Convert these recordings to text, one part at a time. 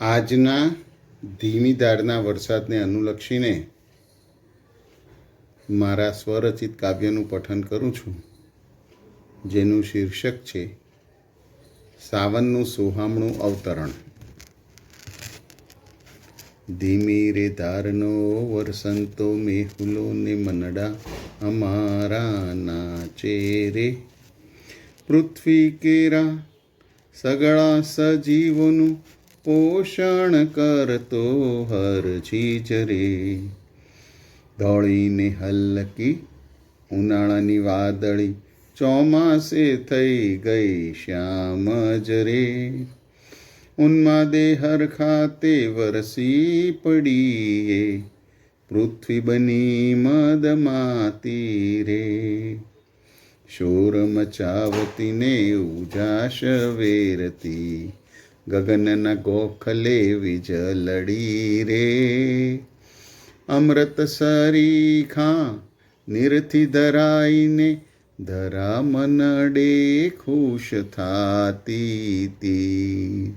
આજના ધીમી ધારના વરસાદને અનુલક્ષીને મારા સ્વરચિત કાવ્યનું પઠન કરું છું, જેનું શીર્ષક છે, સાવનનું સુહામણું અવતરણ. ધીમી રે ધારનો વરસંતો મેહુલો ને મનડા, અમારા નાચે રે. પૃથ્વી કેરા સગળા સજીવોનું પોષણ કરતો હર ચીજ રે ધોળીને હલકી ઉનાળાની વાદળી ચોમાસે થઈ ગઈ શ્યામ જ રે ઉન્માદે હર ખાતે વરસી પડીએ પૃથ્વી બની મદમાતી રે શોર મચાવતી ને ઉજાશ વેરતી ગગનન ગોખલે વિજલડી રે અમૃત સરીખા નિરથી ધરાઈને ધરા મનડે ખુશ થાતી તી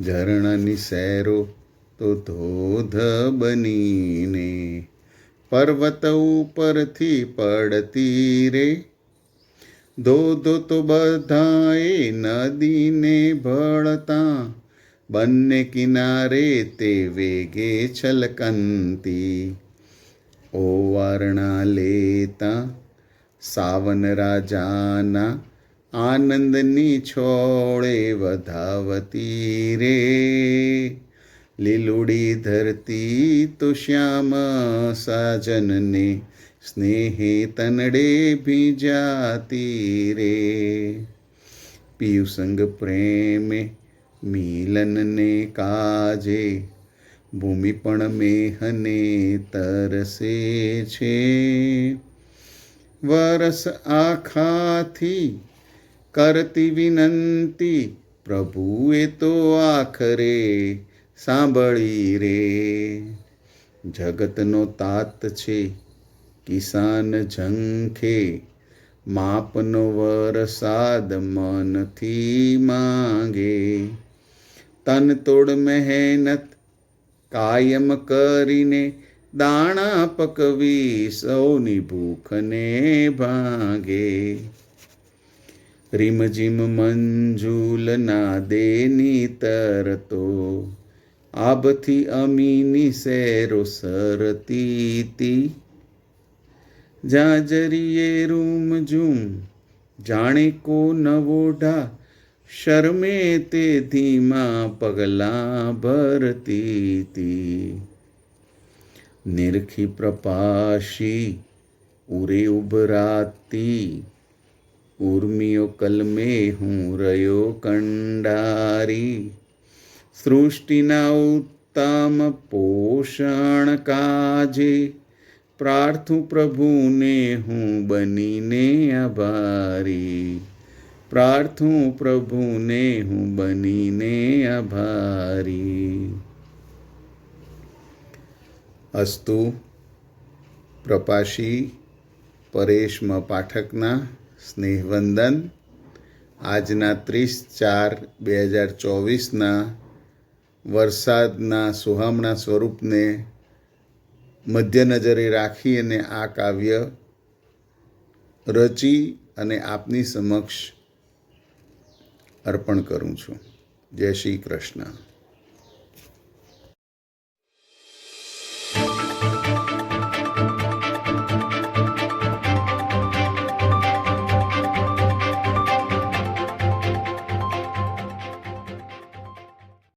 સેરો સૈરો તો ધોધ બનીને પર્વત ઉપરથી પડતી રે ધોધો તો બધાએ નદીને ભળતા. બંને કિનારે તે વેગે છલકંતી. ઓવારણા લેતા સાવન રાજાના આનંદની છોળે વધાવતી રે. લીલુડી ધરતી તો શ્યામ સાજનને સ્નેહે તનડે ભીજાતી રે પિયુસંગ પ્રેમે મિલનને કાજે ભૂમિ પણ મેહને તરસે છે વરસ આખાથી કરતી વિનંતી પ્રભુએ તો આખરે સાંભળી રે જગતનો તાત છે કિસાન ઝંખે, માપનો વરસાદ મનથી માંગે. તન તોડ મહેનત કાયમ કરીને દાણા પકવી સૌની ભૂખને ભાંગે. રીમઝીમ મંજુલના દેની તરતો આબથી અમીની શેરો સરતીતી જાજરીએ રૂમ ઝૂમ, જાણે કો નવોઢા શરમે તે ધીમા પગલાં ભરતી તી. નિરખી પ્રપાશી ઉરે ઉભરાતી, ઉર્મિયો કલમે હું રહ્યો કંડારી. સૃષ્ટિના ઉત્તમ પોષણ કાજે પ્રાર્થું પ્રભુને હું બનીને આભારી. પ્રાર્થું પ્રભુને હું બનીને આભારી. અસ્તુ પ્રપાશી પરેશમ પાઠકના સ્નેહવંદન. આજના ત્રીસ ચાર બે હજાર ચોવીસના વરસાદના સુહામણા સ્વરૂપને મધ્ય નજરે રાખી અને આ કાવ્ય રચી અને આપની સમક્ષ અર્પણ કરું છું. જય શ્રી કૃષ્ણ.